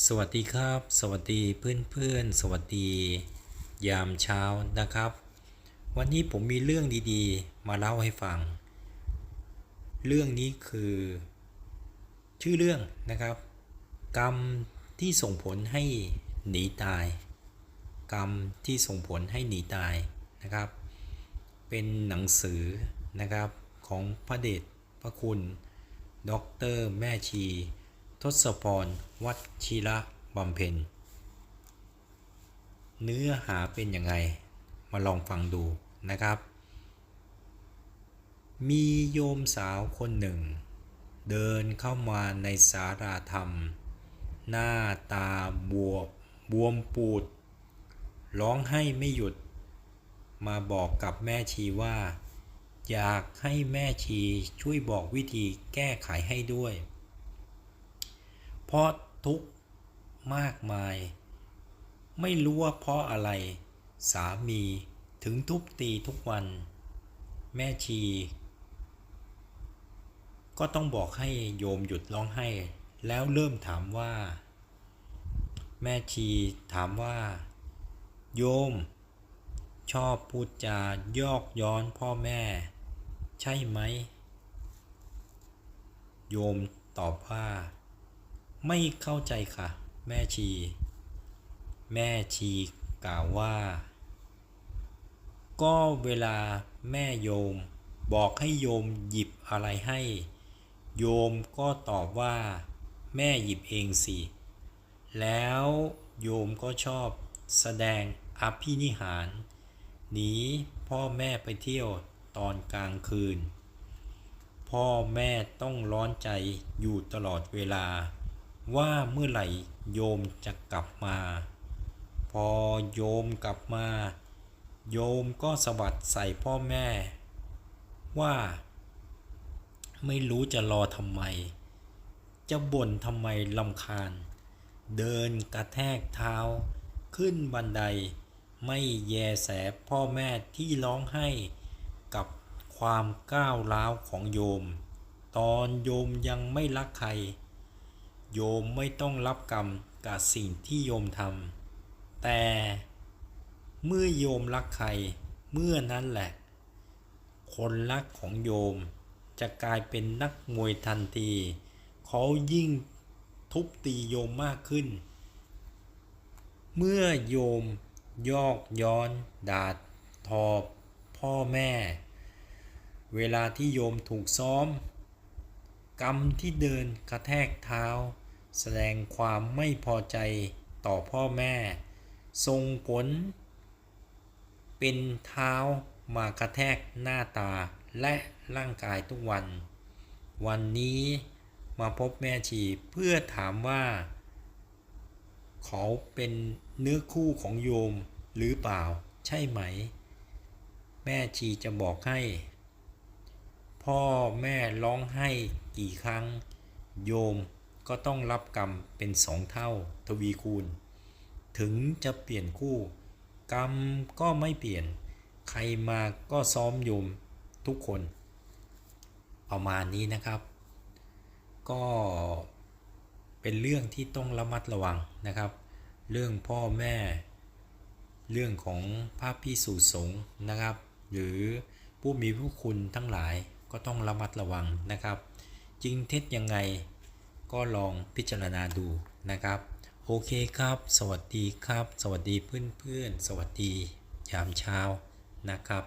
สวัสดีครับ สวัสดีเพื่อนเพื่อนๆสวัสดี ยามเช้านะครับ วันนี้ผมมีเรื่องดีๆ มาเล่าให้ฟัง เรื่องนี้คือ ชื่อเรื่องนะครับ กรรมที่ส่งผลให้หนีตาย กรรมที่ส่งผลให้หนีตายนะครับ เป็นหนังสือนะครับของพระเดชพระคุณด็อกเตอร์แม่ชี ทศพร วัชิระบำเพ็ญ เนื้อหาเป็นยังไง มาลองฟังดูนะครับ มีโยมสาวคนหนึ่ง เดินเข้ามาในสาราธรรม หน้าตาบวบบวมปูด ร้องให้ไม่หยุด มาบอกกับแม่ชีว่า อยากให้แม่ชีช่วยบอกวิธีแก้ไขให้ด้วย เพราะทุกข์มากมาย ไม่รู้ว่าเพราะอะไร สามีถึงทุบตีทุกวัน แม่ชี ก็ต้องบอกให้โยมหยุดร้องไห้ แล้วเริ่มถามว่า แม่ชีถามว่า โยม ชอบพูดจายอกย้อนพ่อแม่ ใช่ไหม โยมตอบว่า ไม่เข้าใจค่ะ แม่ชี แม่ชีกล่าวว่า ก็เวลาแม่โยม บอกให้โยมหยิบอะไรให้ โยมก็ตอบว่า แม่หยิบเองสิ แล้วโยมก็ชอบแสดงอภินิหารหนีพ่อแม่ไปเที่ยวตอนกลางคืน พ่อแม่ต้องร้อนใจอยู่ตลอดเวลา ว่าเมื่อไหร่โยมจะกลับมา พอโยมกลับมา โยมก็สวัสดใส่พ่อแม่ ว่า ไม่รู้จะรอทำไม จะบ่นทำไมลำคาญ เดินกระแทกเท้า ขึ้นบันได ไม่แยแสพ่อแม่ที่ร้องไห้กับความก้าวร้าวของโยม ตอนโยมยังไม่รักใคร โยมไม่ต้องรับกรรมกับสิ่งที่โยมทำแต่เมื่อโยมรักใครเมื่อนั้นแหละ คนรักของโยมจะกลายเป็นนักมวยทันที เขายิ่งทุบตีโยมมากขึ้น เมื่อโยมยอกย้อนด่าทอพ่อแม่ เวลาที่โยมถูกซ้อม กรรมที่เดินกระแทกเท้า แสดงความไม่พอใจต่อพ่อแม่ ส่งผล เป็นเท้ามากระแทกหน้าตาและร่างกายทุกวัน วันนี้มาพบแม่ชีเพื่อถามว่า เขาเป็นเนื้อคู่ของโยมหรือเปล่าใช่ไหม แม่ชีจะบอกให้ พ่อแม่ร้องไห้กี่ครั้ง โยม ก็ต้องรับกรรมเป็นสองเท่าทวีคูณ ถึงจะเปลี่ยนคู่ กรรมก็ไม่เปลี่ยน ใครมาก็ซ้อมโยมทุกคน ประมาณนี้นะครับ ก็เป็นเรื่องที่ต้องระมัดระวังนะครับ เรื่องพ่อแม่ เรื่องของพระพิสุสงนะครับ หรือผู้มีผู้คุณทั้งหลายก็ต้องระมัดระวังนะครับ จริงเท็จยังไง ก็ลองพิจารณาดูนะครับ โอเคครับ สวัสดีครับ สวัสดีเพื่อนๆ สวัสดียามเช้านะครับ